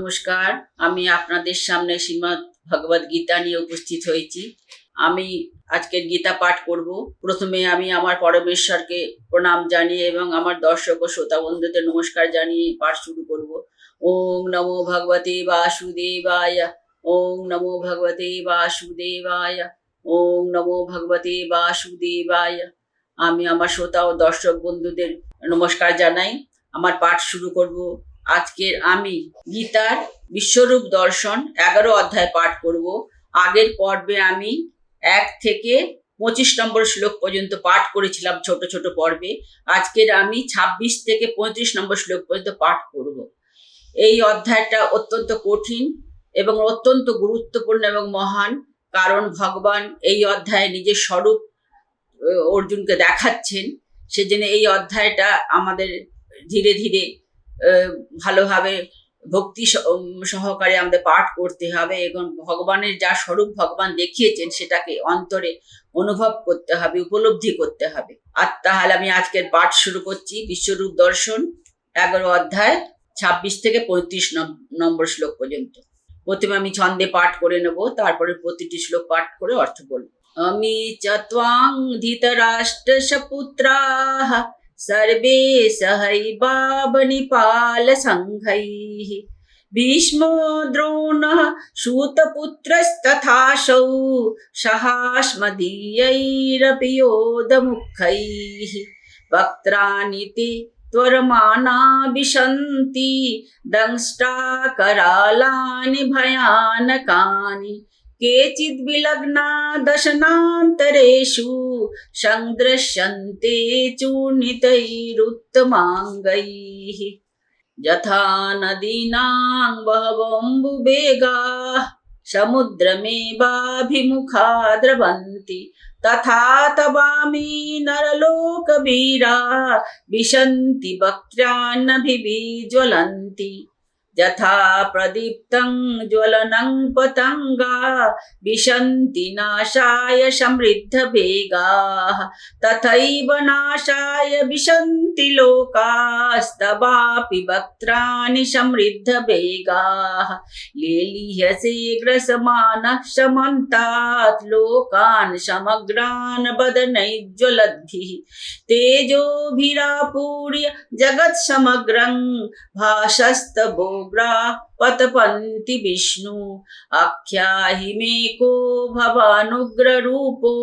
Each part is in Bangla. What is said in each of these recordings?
নমস্কার, আমি আপনাদের সামনে শ্রীমৎ ভগবদ গীতা নিয়ে উপস্থিত হয়েছি। আমি আজকের গীতা পাঠ করব। প্রথমে আমি আমার পরমেশ্বরকে প্রণাম জানিয়ে এবং আমার দর্শক ও শ্রোতা বন্ধুদের নমস্কার জানিয়ে পাঠ শুরু করব। ওং নমো ভগবতে বাসুদেবায় ওং নমো ভগবতে বাসুদেবায় ওং নমো ভগবতে বাসুদেবায়। আমি আমার শ্রোতা ও দর্শক বন্ধুদের নমস্কার জানাই। আমার পাঠ শুরু করব। আজকের আমি গীতার বিশ্বরূপ দর্শন এগারো অধ্যায় পাঠ করব। আগের পর্বে আমি এক থেকে পঁচিশ নম্বর শ্লোক পর্যন্ত পাঠ করেছিলাম ছোট ছোট পর্বে। আজকের আমি ছাব্বিশ থেকে পঁয়ত্রিশ নম্বর শ্লোক পর্যন্ত পাঠ করব। এই অধ্যায়টা অত্যন্ত কঠিন এবং অত্যন্ত গুরুত্বপূর্ণ এবং মহান, কারণ ভগবান এই অধ্যায়ে নিজের স্বরূপ, অর্জুনকে দেখাচ্ছেন। সেজন্য এই অধ্যায়টা আমাদের ধীরে ধীরে ভালোভাবে ভক্তি সহকারে আমাদের পাঠ করতে হবে এবং ভগবানের যা স্বরূপ ভগবান দেখিয়েছেন সেটাকে অন্তরে অনুভব করতে হবে, উপলব্ধি করতে হবে। আর তাহলে আমি আজকের পাঠ শুরু করছি, বিশ্বরূপ দর্শন, এগারো অধ্যায়, ছাব্বিশ থেকে পঁয়ত্রিশ নম- নম্বর শ্লোক পর্যন্ত। প্রথমে আমি ছন্দে পাঠ করে নেব, তারপরে প্রতিটি শ্লোক পাঠ করে অর্থ বলব। আমি চত্বাং ধৃতরাষ্ট্রশপুত্রাः सर्वे सहैवावनिपालसङ्घैः भीष्मो द्रोणः सूतपुत्रस्तथासौ सहास्मदीयैरपि योधमुखैः वक्त्राणि ते त्वरमाना दंष्टाकरालानि भयानकानि। केचिद्विलग्ना दशनान्तरेषु सन्दृश्यन्ते चूर्णितैरुत्तमाङ्गैः यथा नदीनां बहवम्बुवेगाः समुद्रमेवाभिमुखा द्रवन्ति तथा तवामि नरलोकवीरा विशन्ति वक्त्रान्नभिज्वलन्ति यथा प्रदीप्तं ज्वलनं पतङ्गा, विशन्ति नाशाय समृद्धवेगाः तथैव नाशाय विशन्ति लोकास्तवापि वक्त्राणि समृद्धवेगाः लेलिह्यसे ग्रसमानः समन्तात् लोकान् समग्रान् वदनैज्ज्वलद्भिः तेजोभिरापूर्य जगत्समग्रं भासस्तभोग्रा पतपन्ति विष्णु आख्याहि मे को भवानुग्ररूपो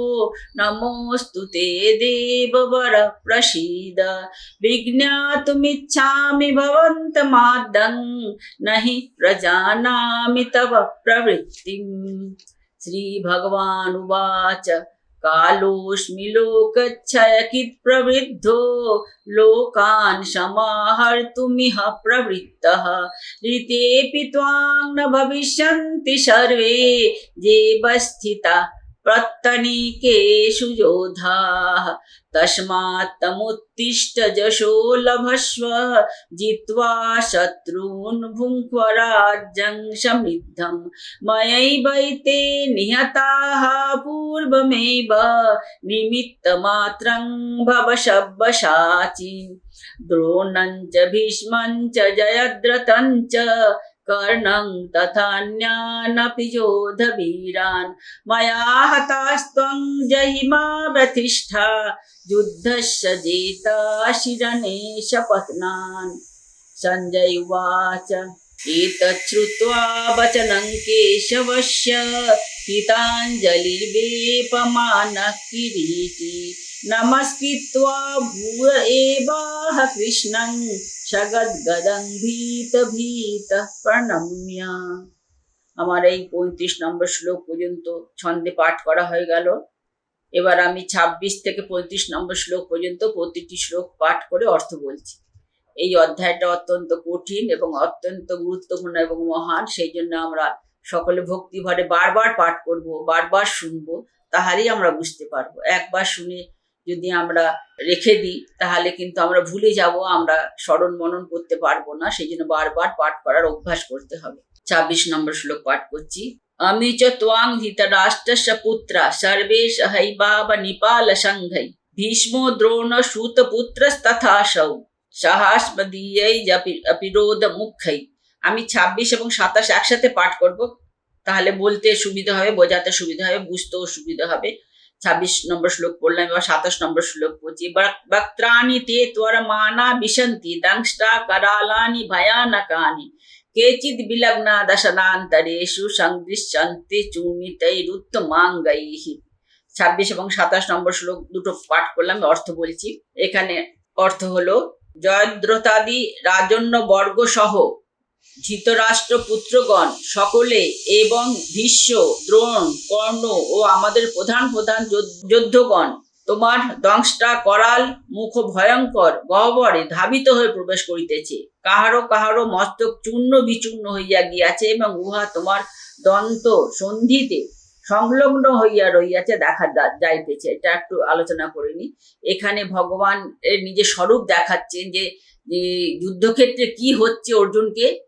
नमोऽस्तु ते देववर प्रसीद विज्ञातुमिच्छामि भवन्तमाद्यं न हि प्रजानामि तव प्रवृत्तिम् श्रीभगवानुवाच कालोऽस्मि लोकच्छयकित् प्रवृद्धो लोकान् समाहर्तुमिह प्रवृत्तः। ऋतेऽपि त्वां न भविष्यन्ति सर्वे। प्रत्तनिकेषु योधाः तस्मात् तमुत्तिष्ठ जशो लभस्व जित्वा शत्रून् भुङ्क्व राज्यं समृद्धं मयैवैते निहताः पूर्वमेव, निमित्तमात्रं भव शब्बशाचिन् द्रोणं च भीष्मं च जयद्रथं च कर्णं तथान्यानपि योधवीरान् मया हतास्त्वं जहिमा प्रतिष्ठा युद्धस्य जेता शिरणे शपत्नान् सञ्जय उवाच एतच्छ्रुत्वा वचनं केशवस्य हिताञ्जलिर्वेपमानः किरीटी। नमस्कृत्वा भूय एवाह कृष्णं সগদ্গদং ভীত ভীত প্রণম্য আমার এই পঁয়ত্রিশ নম্বর শ্লোক পর্যন্ত ছন্দে পাঠ করা হয়ে গেল এবার আমি ছাব্বিশ থেকে পঁয়ত্রিশ নম্বর শ্লোক পর্যন্ত প্রতিটি শ্লোক পাঠ করে অর্থ বলছি এই অধ্যায়টা অত্যন্ত কঠিন এবং অত্যন্ত গুরুত্বপূর্ণ এবং মহান সেই জন্য আমরা সকলে ভক্তি ভরে বারবার পাঠ করব বারবার শুনবো তাহলেই আমরা বুঝতে পারবো একবার শুনে যদি আমরা রেখে দিই, তাহলে কিন্তু আমরা ভুলে যাব, আমরা স্মরণ মনন করতে পারব না সেই জন্য বারবার পাঠ করার অভ্যাস করতে হবে। ছাব্বিশ নম্বর শ্লোক পাঠ করছি। আমি চ ত্বাং ধৃতরাষ্ট্রস্য পুত্রা, সর্বে সহৈবাব নিপাল সংঘৈ, ভীষ্ম দ্রোণ সূত পুত্রস্তথাসৌ সহাস্মদীयै অপিরোধ মুখৈ আমি ছাব্বিশ এবং সাতাশ একসাথে পাঠ করব, তাহলে বলতে সুবিধা হবে, বোঝাতে সুবিধা হবে, বুঝতেও সুবিধা হবে। ছাব্বিশ নম্বর শ্লোক পড়লাম, এবার সাতাশ নম্বর শ্লোক পড়ছি। বক্ত্রাণি তে তোর মানা বিশন্তি দংষ্টা করালানি ভয়ানকানি। কেচিদ বিলগ্না দশনান্তরেষু সংদৃশ্যন্তে চূর্ণিতৈরুত্তমাঙ্গৈঃ ছাব্বিশ এবং সাতাশ নম্বর শ্লোক দুটো পাঠ করলাম অর্থ বলছি। এখানে অর্থ হলো, জয়দ্রতাদি রাজন্য বর্গ সহ ধৃতরাষ্ট্র পুত্রগণ সকলে এবং ভীষ্ম, দ্রোণ, কর্ণ ও আমাদের প্রধান প্রধান যোদ্ধ- যোদ্ধগণ, তোমার দংশটা করাল মুখ ভয়ঙ্কর গহ্বরে ধাবিত হয়ে প্রবেশ করিতেছে। কাহারো কাহারো মস্তক চূর্ণ বিচূর্ণ হইয়া গিয়াছে এবং উহা তোমার দন্ত সন্ধিতে সংলগ্ন হইয়া রইয়াছে দেখা যাইতেছে। এটা একটু আলোচনা করিনি এখানে ভগবান এর নিজের স্বরূপ দেখাচ্ছেন যে যুদ্ধক্ষেত্রে কি হচ্ছে অর্জুনকে।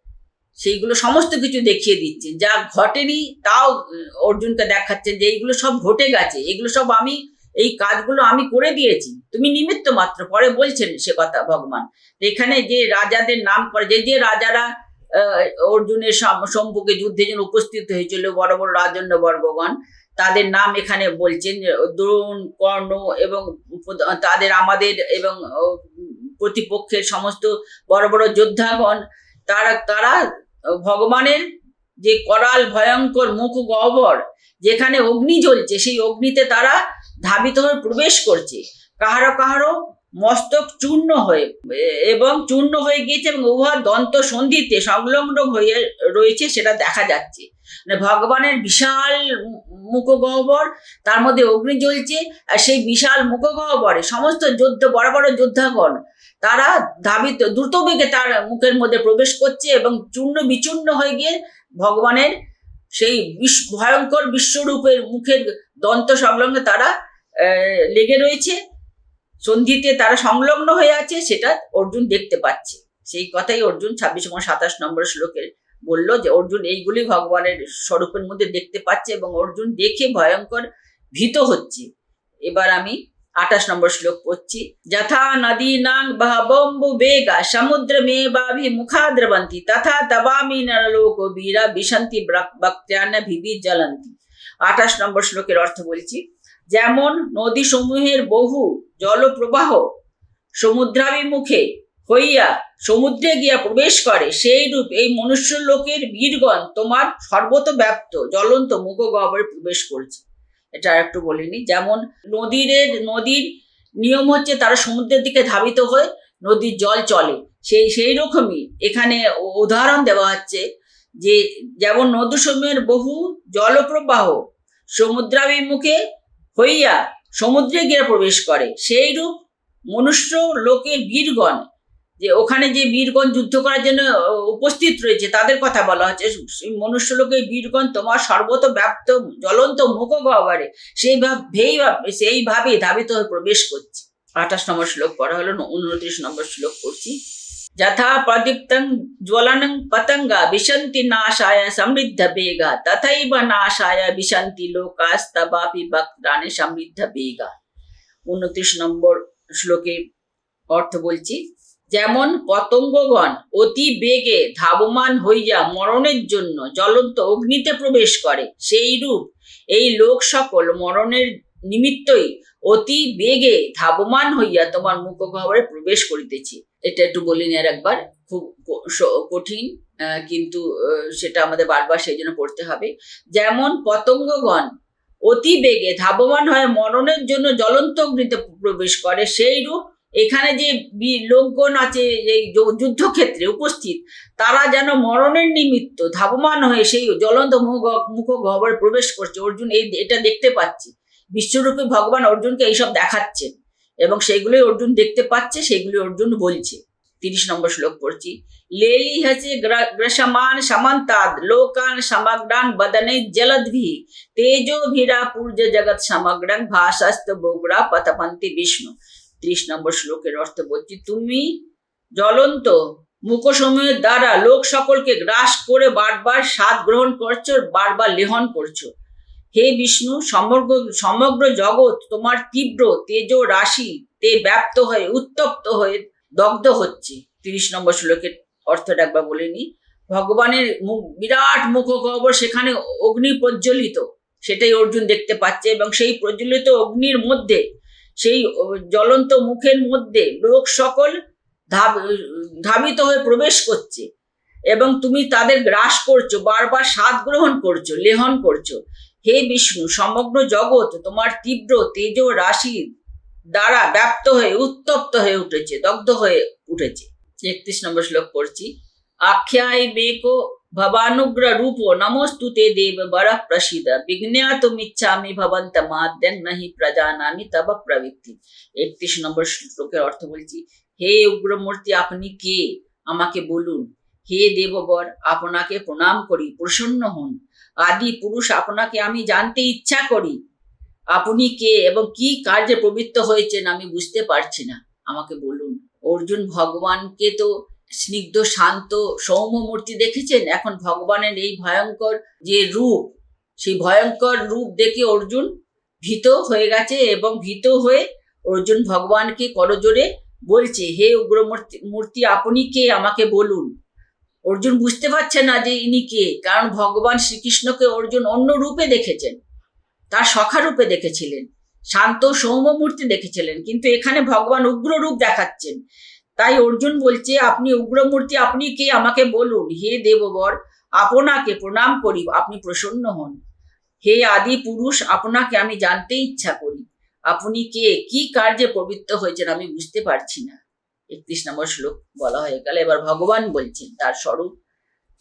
সেইগুলো সমস্ত কিছু দেখিয়ে দিচ্ছেন যা ঘটেনি তাও অর্জুনকে দেখাচ্ছেন যে এইগুলো সব ঘটে গেছে এগুলো সব আমি, এই কাজগুলো আমি করে দিয়েছি। তুমি নিমিত্ত মাত্র, পরে বলছেন সে কথা ভগবান। এখানে যে রাজাদের নাম করে, যে যে রাজারা অর্জুনের সাম- সম্মুখে যুদ্ধের জন্য উপস্থিত হয়েছিল, বড় বড় রাজন্য বর্গগণ তাদের নাম এখানে বলছেন দ্রোণ, কর্ণ এবং তাদের আমাদের এবং প্রতিপক্ষের সমস্ত বড় বড় যোদ্ধাগণ, তারা তারা ভগবানের যে করাল ভয়ঙ্কর মুখ গহ্বর যেখানে অগ্নি জ্বলছে, সেই অগ্নিতে তারা ধাবিত হয়ে প্রবেশ করছে। কাহারো কাহারো মস্তক চূর্ণ হয়ে, এবং চূর্ণ হয়ে গিয়েছে এবং উহা দন্ত সন্ধিতে সংলগ্ন হয়ে রয়েছে, সেটা দেখা যাচ্ছে। মানে ভগবানের বিশাল মুখগহ্বর, তার মধ্যে অগ্নি জ্বলছে, আর সেই বিশাল মুখগহ্বরে সমস্ত যোদ্ধ, বড় বড় যোদ্ধাগণ, তারা ধাবিত, দ্রুত বেগে তার মুখের মধ্যে প্রবেশ করছে এবং চূর্ণ বিচূর্ণ হয়ে গিয়ে ভগবানের সেই ভয়ঙ্কর বিশ্বরূপের মুখের দন্ত সংলগ্নে তারা লেগে রয়েছে। সন্ধিতে তারা সংলগ্ন হয়ে আছে, সেটা অর্জুন দেখতে পাচ্ছে। সেই কথাই অর্জুন ছাব্বিশ এবং সাতাশ নম্বর শ্লোকের বলল যে, অর্জুন, এইগুলি ভগবানের স্বরূপের মধ্যে দেখতে পাচ্ছে এবং অর্জুন দেখে ভয়ঙ্কর ভীত হচ্ছে। এবার আমি আঠাশ নম্বর শ্লোক পড়ছি। যথা নদী নাং বহবম্বু বেগা সমুদ্র মে বাভি মুখা দ্রবন্তি তথা তবামি নরলোক বীরা বিশন্তি বক্ত্যান ভিবি জ্বলন্তি আঠাশ নম্বর শ্লোকের অর্থ বলছি যেমন নদী সমূহের বহু জলপ্রবাহ সমুদ্রাভিমুখে হইয়া সমুদ্রে গিয়া প্রবেশ করে, সেই রূপ এই মনুষ্য লোকের বীরগণ তোমার সর্বতব্যাপ্ত জ্বলন্ত মুখ গহ্বরে প্রবেশ করছে। এটা আর একটু বলিনি, যেমন নদীর নদীর নিয়ম হচ্ছে তারা সমুদ্রের দিকে ধাবিত হয়ে নদীর জল চলে। সেই সেই রকমই এখানে উদাহরণ দেওয়া হচ্ছে যে, যেমন নদীসমূহের বহু জলপ্রবাহ সমুদ্রাভিমুখে হইয়া সমুদ্রে গিয়ে প্রবেশ করে সেই রূপ মনুষ্য লোকের বীরগণ, যে ওখানে যে বীরগণ যুদ্ধ করার জন্য উপস্থিত রয়েছে, তাদের কথা বলা হচ্ছে। সেই মনুষ্য লোকের বীরগণ তোমার সর্বত ব্যাপ্ত, জ্বলন্ত মুখ গহ্বরে সেইভাবেই সেইভাবেই ধাবিত হয়ে প্রবেশ করছে। আঠাশ নম্বর শ্লোক পড়া হলো উনত্রিশ নম্বর শ্লোক পড়ছি। যথা প্রদীপ্তং জ্বলনং পতঙ্গা বিশন্তি নাশায় সমৃদ্ধ বেগা তথৈব নাশায় বিশন্তি লোকাস্তবাপি বক্রাণে সমৃদ্ধ বেগা উনত্রিশ নম্বর শ্লোকে অর্থ বলছি যেমন পতঙ্গগণ অতি বেগে ধাবমান হইয়া মরণের জন্য জ্বলন্ত অগ্নিতে প্রবেশ করে, সেই রূপ এই লোক সকল মরণের নিমিত্তই অতি বেগে ধাবমান হইয়া তোমার মুখগহ্বরে প্রবেশ করিতেছে। এটা একটু বলিনি আর একবার, খুব কঠিন কিন্তু সেটা আমাদের বারবার সেই জন্য পড়তে হবে। যেমন পতঙ্গগণ অতি বেগে ধাবমান হয়ে মরণের জন্য জ্বলন্ত অগ্নিতে প্রবেশ করে সেই রূপ এখানে যে লোকগণ আছে, এই যুদ্ধক্ষেত্রে উপস্থিত, তারা যেন মরণের নিমিত্ত ধাবমান হয়ে সেই জ্বলন্ত মুখ মুখ গহ্বরে প্রবেশ করছে। অর্জুন এই, এটা দেখতে পাচ্ছি। বিশ্বরূপী ভগবান অর্জুনকে এইসব দেখাচ্ছেন। এবং সেগুলোই অর্জুন দেখতে পাচ্ছে সেগুলি অর্জুন বলছে। তিরিশ নম্বর শ্লোক পড়ছি। লেলি হচ্ছে গ্রসমান সমান্তাদ, লোকান সমগ্রান বদনে জলদ্ভি তেজো ভীরা পূর্য জগৎ সমগ্রাং ভাষাস্ত বগুড়া পথপন্থী বিষ্ণু। ত্রিশ নম্বর শ্লোকের অর্থ বলছি, তুমি জ্বলন্ত মুখসমূহের দ্বারা লোক সকলকে গ্রাস করে বারবার স্বাদ গ্রহণ করছ, বারবার লেহন করছ। হে বিষ্ণু, সমগ্র সমগ্র জগৎ তোমার তীব্র তেজ রাশি তে ব্যাপ্ত হয়ে উত্তপ্ত হয়ে দগ্ধ হচ্ছে। তিরিশ নম্বর শ্লোকের অর্থটা একবার বলে নি ভগবানের মুখ, বিরাট মুখগহ্বর সেখানে অগ্নি প্রজ্বলিত। সেটাই অর্জুন দেখতে পাচ্ছে এবং সেই প্রজ্বলিত অগ্নির মধ্যে, সেই জ্বলন্ত মুখের মধ্যে লোক সকল ধাব- ধাবিত হয়ে প্রবেশ করছে। এবং তুমি তাদের গ্রাস করছ, বারবার স্বাদ গ্রহণ করছ, লেহন করছ। হে বিষ্ণু, সমগ্র জগৎ তোমার তীব্র তেজ রাশি দ্বারা ব্যাপ্ত হয়ে উত্তপ্ত হয়ে উঠেছে, দগ্ধ হয়ে উঠেছে। একত্রিশ নম্বর শ্লোক পড়ছি। আখ্যায় বেকো ভবানুগ্র রূপ নমস্তু তে দেব বর প্রসিদ বিজ্ঞাতুমিচ্ছামি ভবন্ত মাদ্যং নাহি প্রজানামি তব প্রবৃত্তি। একত্রিশ নম্বর শ্লোকের অর্থ বলছি, হে উগ্রমূর্তি আপনি কে? আমাকে বলুন। হে দেববর আপনাকে প্রণাম করি, প্রসন্ন হন। আদি পুরুষ আপনাকে আমি জানতে ইচ্ছা করি। আপনি কে এবং কি কার্যে প্রবৃত্ত হয়েছেন আমি বুঝতে পারছি না। আমাকে বলুন, অর্জুন ভগবানকে তো স্নিগ্ধ, শান্ত, সৌম্য মূর্তি দেখেছেন? এখন ভগবানের এই ভয়ঙ্কর যে রূপ, সেই ভয়ঙ্কর রূপ দেখে অর্জুন ভীত হয়ে গেছে এবং ভীত হয়ে অর্জুন ভগবানকে করজোরে বলছে, হে উগ্রমূর্তি, মূর্তি, আপনি কে? আমাকে বলুন। অর্জুন বুঝতে পারছে না যে ইনি কে, কারণ ভগবান শ্রীকৃষ্ণকে অর্জুন অন্য রূপে দেখেছেন। তার সখা রূপে দেখেছিলেন, শান্ত সৌম্য মূর্তি দেখেছিলেন, কিন্তু এখানে ভগবান উগ্র রূপ দেখাচ্ছেন। তাই অর্জুন বলছে, আপনি উগ্রমূর্তি, আপনি কে? আমাকে বলুন। হে দেববর, আপনাকে প্রণাম করি, আপনি প্রসন্ন হন। হে আদি পুরুষ, আপনাকে আমি জানতে ইচ্ছা করি। আপনি কে? কি কার্যে প্রবৃত্ত হয়েছেন আমি বুঝতে পারছি না। একত্রিশ নম্বর শ্লোক বলা হয়ে গেল। এবার ভগবান বলছেন, তার স্বরূপ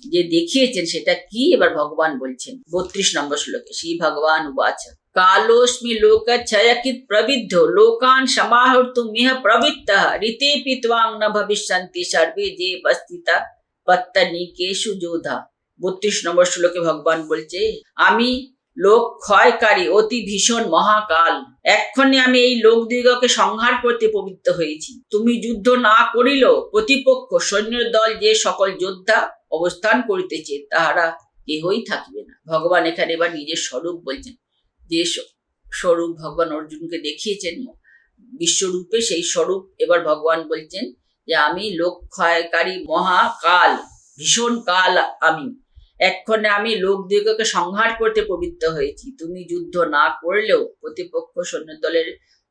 যে দেখিয়েছেন সেটা কি? এবার ভগবান বলছেন, বত্রিশ নম্বর শ্লোকে, শ্রী ভগবান উবাচ, কালোস্মি লোক ছয়কিত প্রবিদ্ধ, লোকান সমাহর্তু মিহ প্রবৃত্ত ঋতে পিত্বাং ন ভবিষ্যন্তি সর্বে যে বস্তিতা পত্তনিকেশু যোধা। বত্রিশ নম্বর শ্লোকে ভগবান বলছে, আমি লোক ক্ষয়কারী, অতি ভীষণ মহাকাল। এক্ষণে আমি এই লোকদিগকে সংহার করতে পবিত্র হয়েছি। তুমি যুদ্ধ না করিল, প্রতিপক্ষ সৈন্যের দল যে সকল যোদ্ধা অবস্থান করিতেছে, তাহারা কেহই থাকিবে না। ভগবান এখানে এবার নিজের স্বরূপ বলছেন। যে স্বরূপ ভগবান অর্জুনকে দেখিয়েছেন, বিশ্বরূপে সেই স্বরূপ এবার ভগবান বলছেন যে, আমি লোক ক্ষয়কারী মহাকাল, ভীষণ কাল আমি। এক্ষণে আমি লোকদিগকে সংহার করতে পবিত্র হয়েছি। তুমি যুদ্ধ না করলেও প্রতিপক্ষ সৈন্য দলের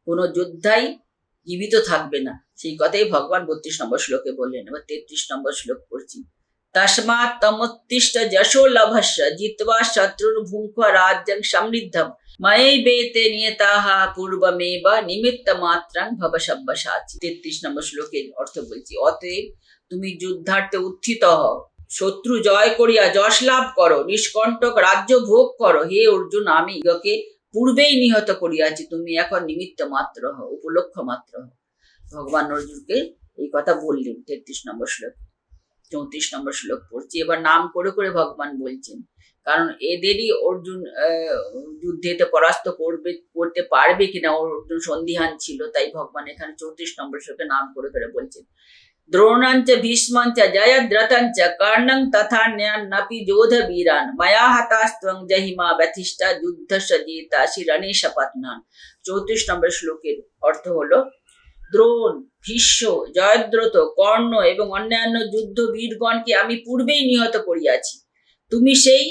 কোনো যোদ্ধাই জীবিত থাকবে না। সেই কথাই ভগবান বত্রিশ নম্বর শ্লোকে বললেন, এবার তেত্রিশ নম্বর শ্লোক পড়ছি। তস্মাৎ তমোত্তিষ্ঠ যশো শত্রুর বেতে নিমিত্ত মাত্রাং ভব তেত্রিশ নম্বর শ্লোকের অর্থ বলছি, অতএব তুমি যুদ্ধার্থে উত্থিত হও। শত্রু জয় করিয়া যশ লাভ করো, নিষ্কণ্টক রাজ্য ভোগ করো। হে অর্জুন, আমি ইগকে পূর্বেই নিহত করিয়াছি, তুমি এখন নিমিত্ত মাত্র হও, উপলক্ষ মাত্র হও। ভগবান অর্জুনকে এই কথা বললেন তেত্রিশ নম্বর শ্লোক, চৌত্রিশ নম্বর শ্লোক পড়ছি। এবার নাম করে করে ভগবান বলছেন, কারণ এদেরই অর্জুন যুদ্ধেতে পরাস্ত করবে, করতে পারবে কিনা অর্জুন সন্দিহান ছিল, তাই ভগবান এখানে চৌত্রিশ নম্বর শ্লোকে নাম করে করে বলছেন। জয়দ্রথঞ্চ কর্ণং তথা নপি যোধ বীরান ময়া হতাস্ত্বং জহিমা ব্যথিষ্ঠা যুদ্ধ সজিতা শিরণে শপথনান চৌত্রিশ নম্বর শ্লোকের অর্থ হলো দ্রোণ ভীষ্ম জয়দ্রথ কর্ণ এবং অন্যান্য যুদ্ধ বীরগণকে আমি পূর্বেই নিহত করিয়াছি। তুমি সেই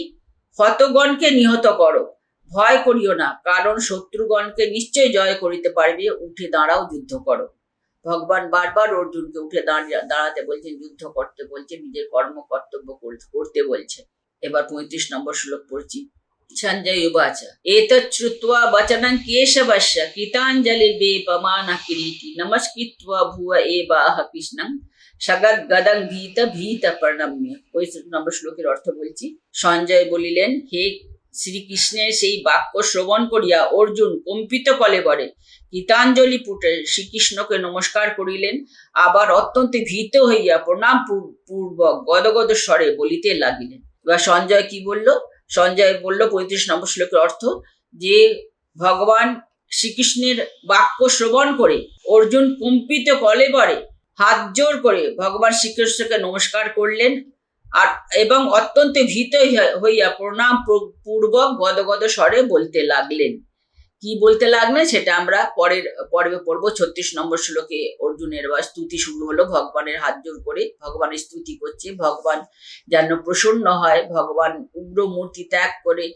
হতগণকে নিহত করো। ভয় করিও না, কারণ শত্রুগণকে নিশ্চয় জয় করিতে পারবে। উঠে দাঁড়াও, যুদ্ধ করো। ভগবান বারবার অর্জুনকে উঠে দাঁড়াতে বলছেন, যুদ্ধ করতে বলছেন নিজের কর্ম কর্তব্য করতে বলছেন এবার পঁয়ত্রিশ নম্বর শ্লোক পড়ছি। শ্লোকের অর্থ বলছি, সঞ্জয় বলিলেন, হে শ্রীকৃষ্ণের সেই বাক্য শ্রবণ করিয়া অর্জুন কম্পিত কলে বলে গীতাঞ্জলি পুটে শ্রীকৃষ্ণকে নমস্কার করিলেন। আবার অত্যন্ত ভীত হইয়া প্রণাম পূর্বক গদগদ স্বরে বলিতে লাগিলেন। এবার সঞ্জয় কি বলল? সঞ্জয় বলল পঁয়ত্রিশ নম্বর শ্লোকের অর্থ, যে ভগবান শ্রীকৃষ্ণের বাক্য শ্রবণ করে, অর্জুন কম্পিত কলে বরে, হাত জোর করে ভগবান শ্রীকৃষ্ণকে নমস্কার করলেন। আর, এবং অত্যন্ত ভীত হইয়া- প্রণাম পূর্বক গদগদ স্বরে বলতে লাগলেন। কি বলতে লাগলেন সেটা আমরা পরের, পর্বে পড়ব। ছত্রিশ নম্বর শ্লোকে অর্জুনের বা স্তুতি শুরু হলো। ভগবানের হাত জোর করে ভগবানের স্তুতি করছে। ভগবান যেন প্রসন্ন হয়, ভগবান উগ্র মূর্তি ত্যাগ করে,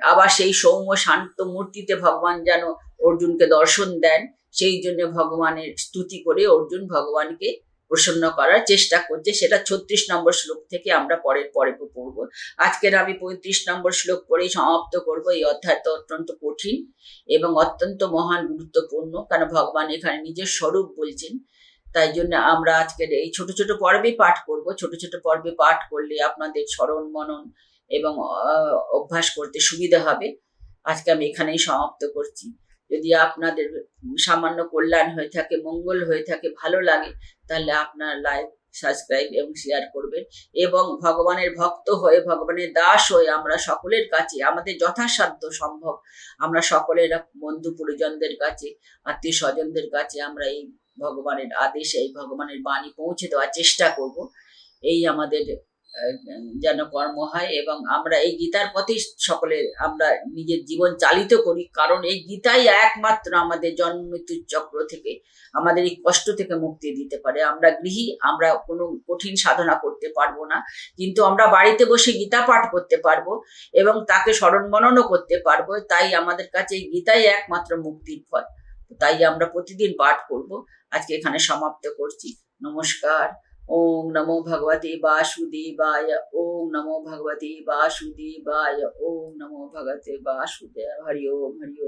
আবার সেই সৌম্য শান্ত মূর্তিতে ভগবান যেন অর্জুনকে দর্শন দেন, সেই জন্য ভগবানের স্তুতি করে অর্জুন ভগবানকে প্রসন্ন করার চেষ্টা করছে। সেটা ছত্রিশ নম্বর শ্লোক থেকে আমরা পরের পরে পড়ব। আজকের আমি পঁয়ত্রিশ নম্বর শ্লোক পরেই সমাপ্ত করব। এই অধ্যায় তো অত্যন্ত কঠিন এবং অত্যন্ত মহান, গুরুত্বপূর্ণ কারণ ভগবান এখানে নিজের স্বরূপ বলছেন। তাই জন্য আমরা আজকের এই ছোট ছোট পর্বে পাঠ করব। ছোট ছোট পর্বে পাঠ করলে আপনাদের স্মরণ, মনন এবং অভ্যাস করতে সুবিধা হবে। আজকে আমি এখানেই সমাপ্ত করছি। যদি আপনাদের সামান্য কল্যাণ হয়ে থাকে, মঙ্গল হয়ে থাকে, ভালো লাগে, তাহলে আপনার লাইক সাবস্ক্রাইব এবং শেয়ার করবেন। এবং ভগবানের ভক্ত হয়ে, ভগবানের দাস হয়ে আমরা সকলের কাছে, আমাদের যথাসাধ্য সম্ভব, আমরা সকলের বন্ধু পরিজনদের কাছে, আত্মীয় স্বজনদের কাছে আমরা এই ভগবানের আদেশে, এই ভগবানের বাণী পৌঁছে দেওয়ার চেষ্টা করব। এই আমাদের যেন কর্ম হয় এবং আমরা এই গীতার পথেই সকলে আমরা নিজের জীবন চালিত করি। কারণ এই গীতাই একমাত্র আমাদের জন্ম মৃত্যুর চক্র থেকে, আমাদের এই কষ্ট থেকে মুক্তি দিতে পারে। আমরা গৃহী, আমরা কোনো কঠিন সাধনা করতে পারব না, কিন্তু আমরা বাড়িতে বসে গীতা পাঠ করতে পারব এবং তাকে স্মরণ মননও করতে পারব। তাই আমাদের কাছে এই গীতাই একমাত্র মুক্তির পথ। তাই আমরা প্রতিদিন পাঠ করব। আজকে এখানে সমাপ্ত করছি। নমস্কার। ওম নমো ভগবতে বাসুদেবায়, ওম নমো ভগবতে বাসুদেবায়, ওম নমো ভগবতে বাসুদেব হরি ওম হরি ওম।